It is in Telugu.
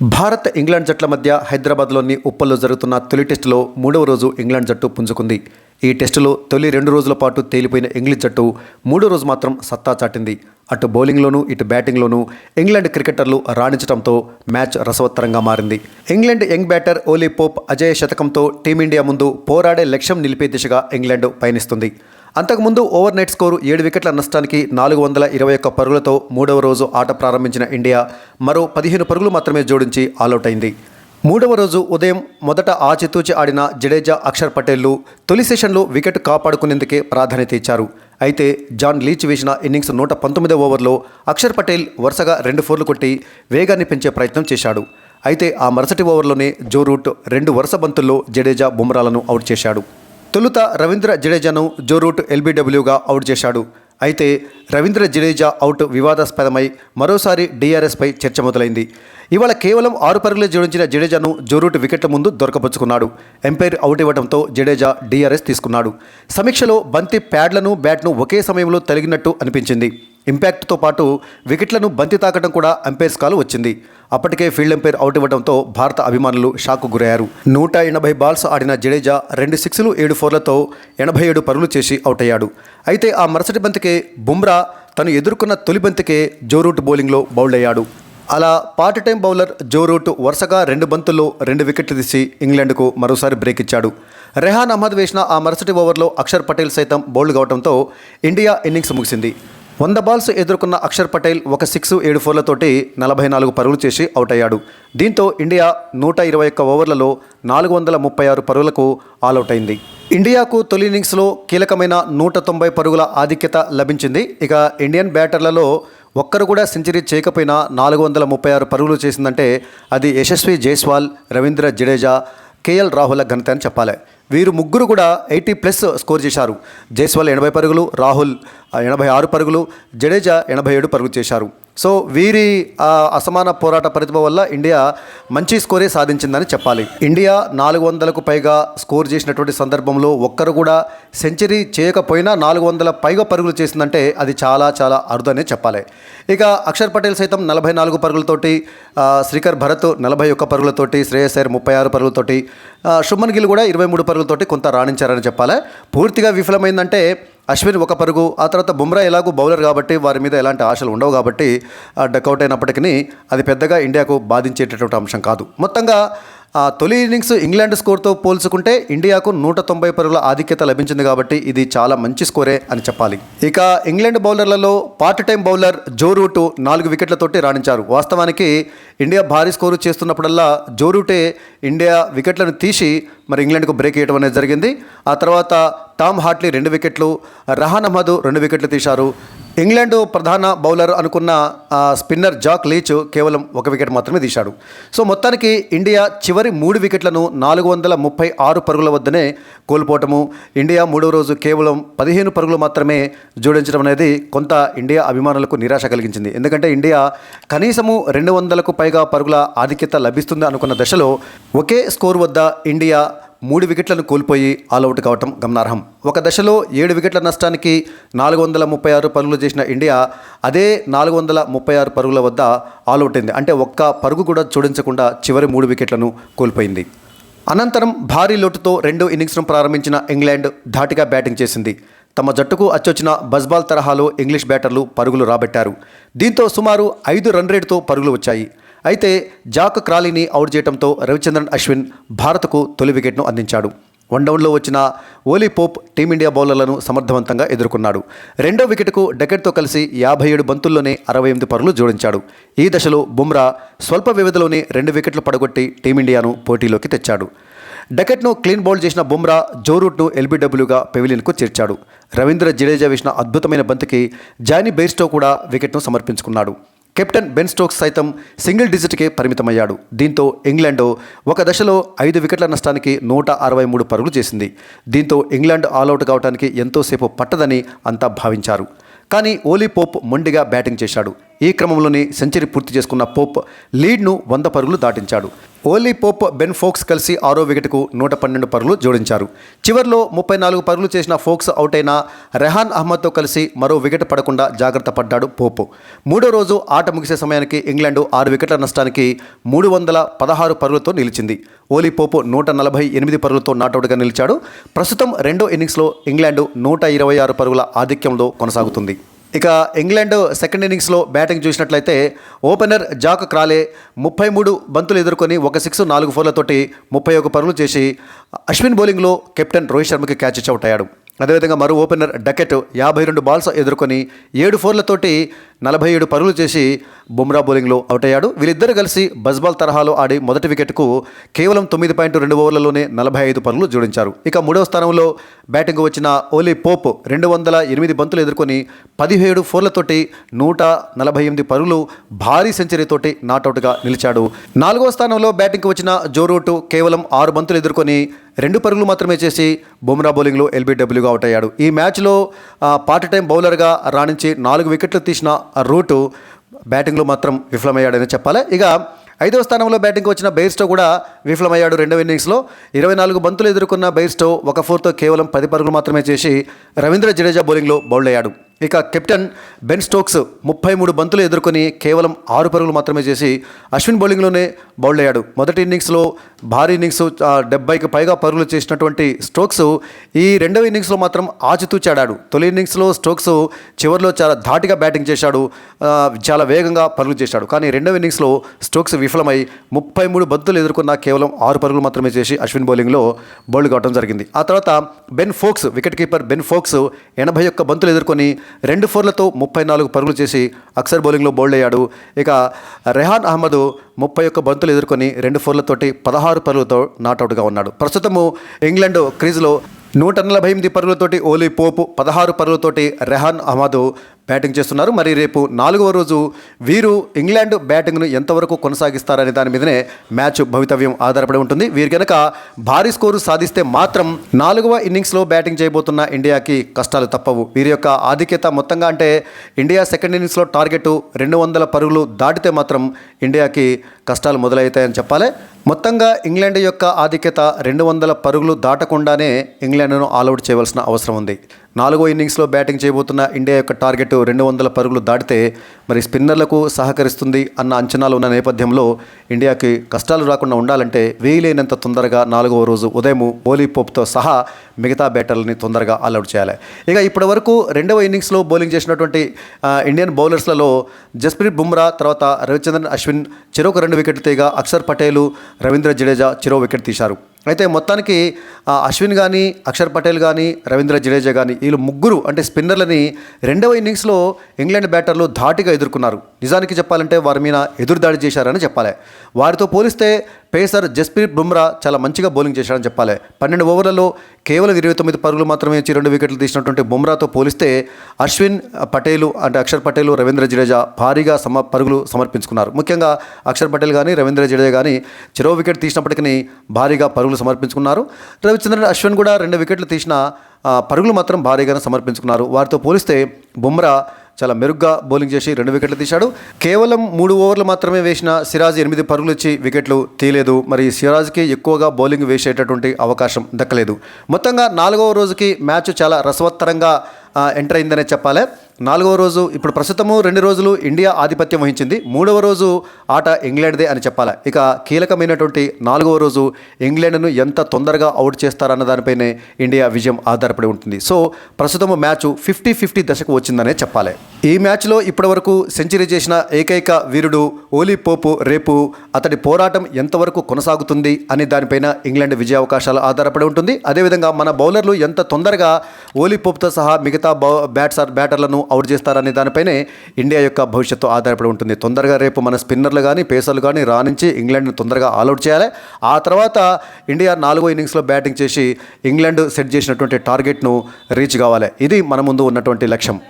భారత్ ఇంగ్లాండ్ జట్ల మధ్య హైదరాబాద్లోని ఉప్పల్లో జరుగుతున్న తొలి టెస్టులో మూడవ రోజు ఇంగ్లాండ్ జట్టు పుంజుకుంది. ఈ టెస్టులో తొలి రెండు రోజుల పాటు తేలిపోయిన ఇంగ్లీష్ జట్టు మూడో రోజు మాత్రం సత్తా చాటింది. అటు బౌలింగ్లోనూ ఇటు బ్యాటింగ్లోనూ ఇంగ్లాండ్ క్రికెటర్లు రాణించడంతో మ్యాచ్ రసవత్తరంగా మారింది. England young batter Ollie Pope Ajay శతకంతో టీమిండియా ముందు పోరాడే లక్ష్యం నిలిపే దిశగా ఇంగ్లాండ్ పయనిస్తుంది. అంతకుముందు ఓవర్ నైట్ స్కోరు ఏడు వికెట్ల నష్టానికి నాలుగు వందల ఇరవై ఒక్క పరుగులతో మూడవ రోజు ఆట ప్రారంభించిన ఇండియా మరో పదిహేను పరుగులు మాత్రమే జోడించి ఆలౌట్ అయింది మూడవ రోజు ఉదయం మొదట ఆచితూచి ఆడిన జడేజా అక్షర్ పటేల్లు తొలి సెషన్లో వికెట్ కాపాడుకునేందుకే ప్రాధాన్యత ఇచ్చారు. అయితే జాన్ లీచ్ వేసిన ఇన్నింగ్స్ నూట పంతొమ్మిదో ఓవర్లో అక్షర్ పటేల్ వరుసగా రెండు ఫోర్లు కొట్టి వేగాన్ని పెంచే ప్రయత్నం చేశాడు. అయితే ఆ మరుసటి ఓవర్లోనే జో రూట్ రెండు వరుస బంతుల్లో జడేజా బుమ్రాలను అవుట్ చేశాడు. తొలుత రవీంద్ర జడేజాను జో రూట్ ఎల్బీడబ్ల్యూగా అవుట్ చేశాడు. అయితే రవీంద్ర జడేజా అవుట్ వివాదాస్పదమై మరోసారి డీఆర్ఎస్పై చర్చ మొదలైంది. ఇవాళ కేవలం ఆరు పరుగులు జోడించిన జడేజాను జోరూట్ వికెట్ల ముందు దొరకపుచ్చుకున్నాడు. ఎంపైర్ అవుట్ ఇవ్వడంతో జడేజా డీఆర్ఎస్ తీసుకున్నాడు. సమీక్షలో బంతి ప్యాడ్లను బ్యాట్ను ఒకే సమయంలో తొలగినట్టు అనిపించింది. ఇంపాక్ట్తో పాటు వికెట్లను బంతి తాకడం కూడా అంపైర్స్ కాలు వచ్చింది. అప్పటికే ఫీల్డ్ ఎంపైర్ అవుట్ ఇవ్వడంతో భారత అభిమానులు షాకు గురయ్యారు. నూట ఎనభై బాల్స్ ఆడిన జడేజా రెండు సిక్స్లు ఏడు ఫోర్లతో ఎనభై ఏడు పరుగులు చేసి అవుట్ అయ్యాడు. అయితే ఆ మరుసటి బంతికే బుమ్రా తను ఎదుర్కొన్న తొలి బంతికే జోరూట్ బౌలింగ్లో బౌల్డ్ అయ్యాడు. అలా part time bowler Joe Root వరుసగా రెండు బంతుల్లో రెండు వికెట్లు తీసి ఇంగ్లాండ్కు మరోసారి బ్రేక్ ఇచ్చాడు. రెహాన్ అహ్మద్ వేసిన ఆ మరుసటి ఓవర్లో అక్షర్ పటేల్ సైతం బౌల్డ్ కావడంతో ఇండియా ఇన్నింగ్స్ ముగిసింది. వంద బాల్స్ ఎదుర్కొన్న అక్షర్ పటేల్ ఒక సిక్స్ ఏడు ఫోర్లతోటి నలభై నాలుగు పరుగులు చేసి అవుట్ అయ్యాడు. దీంతో ఇండియా నూట ఇరవై ఒక్క ఓవర్లలో నాలుగు వందల ముప్పై ఆరు పరుగులకు ఆల్అవుట్ అయింది. ఇండియాకు తొలి ఇన్నింగ్స్లో కీలకమైన నూట తొంభై పరుగుల ఆధిక్యత లభించింది. ఇక ఇండియన్ బ్యాటర్లలో ఒక్కరు కూడా సెంచరీ చేయకపోయినా నాలుగు వందల ముప్పై ఆరు పరుగులు చేసిందంటే అది యశస్వి జైస్వాల్ రవీంద్ర జడేజా కేఎల్ రాహుల్ ఘనత అని చెప్పాలి. వీరు ముగ్గురు కూడా ఎయిటీ ప్లస్ స్కోర్ చేశారు. జైస్వాల్ ఎనభై పరుగులు రాహుల్ ఎనభై ఆరు పరుగులు జడేజా ఎనభై ఏడు పరుగులు చేశారు. సో వీరి అసమాన పోరాట ప్రతిభ వల్ల ఇండియా మంచి స్కోరే సాధించిందని చెప్పాలి. ఇండియా నాలుగు వందలకు పైగా స్కోర్ చేసినటువంటి సందర్భంలో ఒక్కరు కూడా సెంచరీ చేయకపోయినా నాలుగు వందల పైగా పరుగులు చేసిందంటే అది చాలా చాలా అరుదనే చెప్పాలి. ఇక అక్షర్ పటేల్ సైతం నలభై నాలుగు పరుగులతోటి శ్రీకర్ భరత్ నలభై ఒక్క పరుగులతోటి శ్రేయస్ అయ్యర్ ముప్పై ఆరు పరుగులతోటి శుభన్ శుభ్మన్ గిల్ కూడా ఇరవై మూడు పరుగులతోటి కొంత రాణించారని చెప్పాలి. పూర్తిగా విఫలమైందంటే అశ్విన్ ఒక పరుగు ఆ తర్వాత బుమ్రా ఎలాగో బౌలర్ కాబట్టి వారి మీద ఎలాంటి ఆశలు ఉండవు కాబట్టి డకౌట్ అయినప్పటికీ అది పెద్దగా ఇండియాకు బాధించేటటువంటి అంశం కాదు. మొత్తంగా ఆ తొలి ఇన్నింగ్స్ ఇంగ్లాండ్ స్కోర్తో పోల్చుకుంటే ఇండియాకు నూట తొంభై పరుగుల ఆధిక్యత లభించింది కాబట్టి ఇది చాలా మంచి స్కోరే అని చెప్పాలి. ఇక ఇంగ్లాండ్ బౌలర్లలో part time bowler Joe Root నాలుగు వికెట్లతోటి రాణించారు. వాస్తవానికి ఇండియా భారీ స్కోరు చేస్తున్నప్పుడల్లా జో రూటే ఇండియా వికెట్లను తీసి మరి ఇంగ్లాండ్కు బ్రేక్ వేయడం అనేది జరిగింది. ఆ తర్వాత టామ్ హార్ట్లీ రెండు వికెట్లు రహాన్ అహ్మద్ రెండు వికెట్లు తీశారు. ఇంగ్లాండ్ ప్రధాన బౌలర్ అనుకున్న స్పిన్నర్ జాక్ లీచ్ కేవలం ఒక వికెట్ మాత్రమే తీశాడు. సో మొత్తానికి ఇండియా చివరి మూడు వికెట్లను నాలుగు వందల ముప్పై ఆరు పరుగుల వద్దనే కోల్పోవటము ఇండియా మూడో రోజు కేవలం పదిహేను పరుగులు మాత్రమే జోడించడం అనేది కొంత ఇండియా అభిమానులకు నిరాశ కలిగించింది. ఎందుకంటే ఇండియా కనీసము రెండు వందలకు పైగా పరుగుల ఆధిక్యత లభిస్తుంది అనుకున్న దశలో ఒకే స్కోర్ వద్ద ఇండియా మూడు వికెట్లను కోల్పోయి ఆల్అవుట్ కావటం గమనార్హం. ఒక దశలో ఏడు వికెట్ల నష్టానికి నాలుగు వందల ముప్పై ఆరు పరుగులు చేసిన ఇండియా అదే నాలుగు వందల ముప్పై ఆరు పరుగుల వద్ద ఆల్అవుట్ అయింది. అంటే ఒక్క పరుగు కూడా చూడించకుండా చివరి మూడు వికెట్లను కోల్పోయింది. అనంతరం భారీ లోటుతో రెండో ఇన్నింగ్స్ను ప్రారంభించిన ఇంగ్లాండ్ ధాటిగా బ్యాటింగ్ చేసింది. తమ జట్టుకు అచ్చొచ్చిన బజ్బాల్ తరహాలో ఇంగ్లీష్ బ్యాటర్లు పరుగులు రాబట్టారు. దీంతో సుమారు ఐదు రన్ రేటుతో పరుగులు వచ్చాయి. అయితే జాక్ క్రాలీని అవుట్ చేయడంతో రవిచంద్రన్ అశ్విన్ భారత్కు తొలి వికెట్ను అందించాడు. వన్ డౌన్లో వచ్చిన ఓలీ పోప్ టీమిండియా బౌలర్లను సమర్థవంతంగా ఎదుర్కొన్నాడు. రెండో వికెట్కు డకెట్తో కలిసి యాభై ఏడు బంతుల్లోనే అరవై ఎనిమిది పరులు జోడించాడు. ఈ దశలో బుమ్రా స్వల్ప వ్యవధిలోనే రెండు వికెట్లు పడగొట్టి టీమిండియాను పోటీలోకి తెచ్చాడు. డకెట్ను క్లీన్ బౌల్ చేసిన బుమ్రా జోరూట్ను ఎల్బీడబ్ల్యూగా పెవిలియన్కు చేర్చాడు. రవీంద్ర జడేజా వేసిన అద్భుతమైన బంతికి జానీ బెయిర్స్టో కూడా వికెట్ను సమర్పించుకున్నాడు. కెప్టెన్ బెన్ స్టోక్స్ సైతం సింగిల్ డిజిట్కే పరిమితమయ్యాడు. దీంతో ఇంగ్లాండ్ ఒక దశలో ఐదు వికెట్ల నష్టానికి నూట అరవై మూడు పరుగులు చేసింది. దీంతో ఇంగ్లాండ్ ఆల్అవుట్ కావడానికి ఎంతోసేపు పట్టదని అంతా భావించారు. కానీ ఓలీ పోప్ మొండిగా బ్యాటింగ్ చేశాడు. ఈ క్రమంలోనే సెంచరీ పూర్తి చేసుకున్న పోప్ లీడ్ను వంద పరుగులు దాటించాడు. ఓలీ పోప్ బెన్ ఫోక్స్ కలిసి ఆరో వికెట్కు నూట పన్నెండు పరుగులు జోడించారు. చివర్లో ముప్పై నాలుగు పరుగులు చేసిన ఫోక్స్ అవుట్ అయిన రెహాన్ అహ్మద్తో కలిసి మరో వికెట్ పడకుండా జాగ్రత్త పడ్డాడు పోప్. మూడో రోజు ఆట ముగిసే సమయానికి ఇంగ్లాండ్ ఆరు వికెట్ల నష్టానికి మూడు వందల పదహారు పరుగులతో నిలిచింది. ఓలీ పోపు నూట నలభై ఎనిమిది పరుగులతో నాటౌట్గా నిలిచాడు. ప్రస్తుతం రెండో ఇన్నింగ్స్లో ఇంగ్లాండ్ నూట ఇరవై ఆరు పరుగుల ఆధిక్యంలో కొనసాగుతుంది. ఇక ఇంగ్లాండ్ సెకండ్ ఇన్నింగ్స్లో బ్యాటింగ్ చూసినట్లయితే ఓపెనర్ జాక్ క్రాలే ముప్పై మూడు బంతులు ఎదుర్కొని ఒక సిక్స్ నాలుగు ఫోర్లతోటి ముప్పై ఒక పరులు చేసి అశ్విన్ బౌలింగ్లో కెప్టెన్ రోహిత్ శర్మకి క్యాచ్ అవుట్ అయ్యాడు. అదేవిధంగా మరో ఓపెనర్ డకెట్ యాభై రెండు బాల్స్ ఎదుర్కొని ఏడు ఫోర్లతోటి నలభై ఏడు పరుగులు చేసి బుమ్రా బౌలింగ్లో అవుట్ అయ్యాడు వీళ్ళిద్దరు కలిసి బజ్బాల్ తరహాలో ఆడి మొదటి వికెట్కు కేవలం తొమ్మిది పాయింట్ రెండు ఓవర్లలోనే నలభై ఐదు పరుగులు జోడించారు. ఇక మూడవ స్థానంలో బ్యాటింగ్ వచ్చిన ఓలీ పోప్ రెండు వందల ఎనిమిది బంతులు ఎదుర్కొని పదిహేడు ఫోర్లతోటి నూట నలభై ఎనిమిది పరుగులు భారీ సెంచరీతోటి నాటౌట్గా నిలిచాడు. నాలుగవ స్థానంలో బ్యాటింగ్కి వచ్చిన జోరూటు కేవలం ఆరు బంతులు ఎదుర్కొని రెండు పరుగులు మాత్రమే చేసి బుమ్రా బౌలింగ్లో ఎల్బీడబ్ల్యూగా అవుట్ అయ్యాడు. ఈ మ్యాచ్లో పార్ట్ టైం బౌలర్గా రాణించి నాలుగు వికెట్లు తీసిన రూటు బ్యాటింగ్లో మాత్రం విఫలమయ్యాడని చెప్పాలి. ఇక ఐదవ స్థానంలో బ్యాటింగ్కి వచ్చిన బెయిర్స్టో కూడా విఫలమయ్యాడు రెండవ ఇన్నింగ్స్లో. ఇరవై నాలుగు బంతులు ఎదుర్కొన్న బెయిర్స్టో ఒక ఫోర్తో కేవలం పది పరుగులు మాత్రమే చేసి రవీంద్ర జడేజా బౌలింగ్లో బౌల్డ్ అయ్యాడు. ఇక కెప్టెన్ బెన్ స్టోక్స్ ముప్పై మూడు బంతులు ఎదుర్కొని కేవలం ఆరు పరుగులు మాత్రమే చేసి అశ్విన్ బౌలింగ్లోనే బౌల్డ్ అయ్యాడు మొదటి ఇన్నింగ్స్లో భారీ ఇన్నింగ్స్ డెబ్బైకి పైగా పరుగులు చేసినటువంటి స్టోక్స్ ఈ రెండవ ఇన్నింగ్స్లో మాత్రం ఆచితూచి ఆడాడు తొలి ఇన్నింగ్స్లో స్టోక్స్ చివరిలో చాలా ధాటిగా బ్యాటింగ్ చేశాడు. చాలా వేగంగా పరుగులు చేశాడు. కానీ రెండవ ఇన్నింగ్స్లో స్టోక్స్ విఫలమై ముప్పై మూడు బంతులు ఎదుర్కొన్న కేవలం ఆరు పరుగులు మాత్రమే చేసి అశ్విన్ బౌలింగ్లో బౌల్డ్ కావడం జరిగింది. ఆ తర్వాత Ben Foakes wicket keeper Ben Foakes ఎనభై ఒక్క బంతులు ఎదుర్కొని రెండు ఫోర్లతో ముప్పై నాలుగు పరుగులు చేసి అక్సర్ బౌలింగ్లో బౌల్డ్ అయ్యాడు. ఇక రెహాన్ అహ్మద్ ముప్పై ఒక్క బంతులు ఎదుర్కొని రెండు ఫోర్లతోటి పదహారు పరుగులతో నాటౌట్గా ఉన్నాడు. ప్రస్తుతము ఇంగ్లాండ్ క్రీజ్లో నూట నలభై ఎనిమిది పరుగులతోటి ఓలీ పోపు పదహారు పరుగులతోటి రెహాన్ అహ్మద్ బ్యాటింగ్ చేస్తున్నారు. మరి రేపు నాలుగవ రోజు వీరు ఇంగ్లాండ్ బ్యాటింగ్ను ఎంతవరకు కొనసాగిస్తారనే దాని మీదనే మ్యాచ్ భవితవ్యం ఆధారపడి ఉంటుంది. వీరు కనుక భారీ స్కోరు సాధిస్తే మాత్రం నాలుగవ ఇన్నింగ్స్లో బ్యాటింగ్ చేయబోతున్న ఇండియాకి కష్టాలు తప్పవు. వీరి యొక్క ఆధిక్యత మొత్తంగా అంటే ఇండియా సెకండ్ ఇన్నింగ్స్లో టార్గెట్ రెండు వందల పరుగులు దాటితే మాత్రం ఇండియాకి కష్టాలు మొదలవుతాయని చెప్పాలి. మొత్తంగా ఇంగ్లాండ్ యొక్క ఆధిక్యత రెండు వందల పరుగులు దాటకుండానే ఇంగ్లాండ్ను ఆల్అవుట్ చేయవలసిన అవసరం ఉంది. నాలుగో ఇన్నింగ్స్లో బ్యాటింగ్ చేయబోతున్న ఇండియా యొక్క టార్గెట్ రెండు వందల పరుగులు దాటితే మరి స్పిన్నర్లకు సహకరిస్తుంది అన్న అంచనాలు ఉన్న నేపథ్యంలో ఇండియాకి కష్టాలు రాకుండా ఉండాలంటే వీలైనంత తొందరగా నాలుగవ రోజు ఉదయం బౌలింగ్ పోప్తో సహా మిగతా బ్యాటర్లని తొందరగా ఆల్అౌట్ చేయాలి. ఇక ఇప్పటి వరకు రెండవ ఇన్నింగ్స్లో బౌలింగ్ చేసినటువంటి ఇండియన్ బౌలర్స్లలో జస్ప్రీత్ బుమ్రా తర్వాత రవిచంద్రన్ అశ్విన్ చెరొక రెండు వికెట్లు తీయగా అక్షర్ పటేలు రవీంద్ర జడేజా చెరో వికెట్ తీశారు. అయితే మొత్తానికి అశ్విన్ కానీ అక్షర్ పటేల్ కానీ రవీంద్ర జడేజా కానీ వీళ్ళు ముగ్గురు అంటే స్పిన్నర్లని రెండవ ఇన్నింగ్స్లో ఇంగ్లాండ్ బ్యాటర్లు ధాటిగా ఎదుర్కొన్నారు. నిజానికి చెప్పాలంటే వారి మీద ఎదురుదాడి చేశారని చెప్పాలి. వారితో పోలిస్తే పేసర్ జస్ప్రీత్ బుమ్రా చాలా మంచిగా బౌలింగ్ చేశాడని చెప్పాలి. పన్నెండు ఓవర్లలో కేవలం ఇరవై తొమ్మిది పరుగులు మాత్రమే ఇచ్చి రెండు వికెట్లు తీసినటువంటి బుమ్రాతో పోలిస్తే అశ్విన్ పటేలు అంటే అక్షర్ పటేలు రవీంద్ర జడేజా భారీగా సమ పరుగులు సమర్పించుకున్నారు. ముఖ్యంగా అక్షర్ పటేల్ కానీ రవీంద్ర జడేజా కానీ చెరో వికెట్ తీసినప్పటికీ భారీగా పరుగులు సమర్పించుకున్నారు. రవిచంద్రన్ అశ్విన్ కూడా రెండు వికెట్లు తీసిన పరుగులు మాత్రం భారీగానే సమర్పించుకున్నారు. వారితో పోలిస్తే బుమ్రా చాలా మెరుగ్గా బౌలింగ్ చేసి రెండు వికెట్లు తీశాడు. కేవలం మూడు ఓవర్లు మాత్రమే వేసిన సిరాజ్ ఎనిమిది పరుగులు ఇచ్చి వికెట్లు తీయలేదు. మరి సిరాజ్కి ఎక్కువగా బౌలింగ్ వేసేటటువంటి అవకాశం దక్కలేదు. మొత్తంగా నాలుగవ రోజుకి మ్యాచ్ చాలా రసవత్తరంగా ఎంటర్ అయిందనే చెప్పాలి. నాలుగవ రోజు ఇప్పుడు ప్రస్తుతము రెండు రోజులు ఇండియా ఆధిపత్యం వహించింది. మూడవ రోజు ఆట ఇంగ్లాండ్దే అని చెప్పాలి? ఇక కీలకమైనటువంటి నాలుగవ రోజు ఇంగ్లాండ్ను ఎంత తొందరగా అవుట్ చేస్తారన్న దానిపైనే ఇండియా విజయం ఆధారపడి ఉంటుంది. సో ప్రస్తుతం మ్యాచ్ ఫిఫ్టీ ఫిఫ్టీ దశకు వచ్చిందనే చెప్పాలి. ఈ మ్యాచ్లో ఇప్పటివరకు సెంచరీ చేసిన ఏకైక వీరుడు ఓలీ పోపు రేపు అతడి పోరాటం ఎంతవరకు కొనసాగుతుంది అనే దానిపైన ఇంగ్లాండ్ విజయావకాశాలు ఆధారపడి ఉంటుంది. అదేవిధంగా మన బౌలర్లు ఎంత తొందరగా ఓలీ పోపుతో సహా మిగతా బౌ బ్యాట్సర్ బ్యాటర్లను అవుట్ చేస్తారనే దానిపైనే ఇండియా యొక్క భవిష్యత్తు ఆధారపడి ఉంటుంది. తొందరగా రేపు మన స్పిన్నర్లు కానీ పేసర్లు కానీ రాణించి ఇంగ్లాండ్ని తొందరగా ఆల్అౌట్ చేయాలి. ఆ తర్వాత ఇండియా నాలుగో ఇన్నింగ్స్లో బ్యాటింగ్ చేసి ఇంగ్లాండ్ సెట్ చేసినటువంటి టార్గెట్ను రీచ్ కావాలి. ఇది మన ముందు ఉన్నటువంటి లక్ష్యం.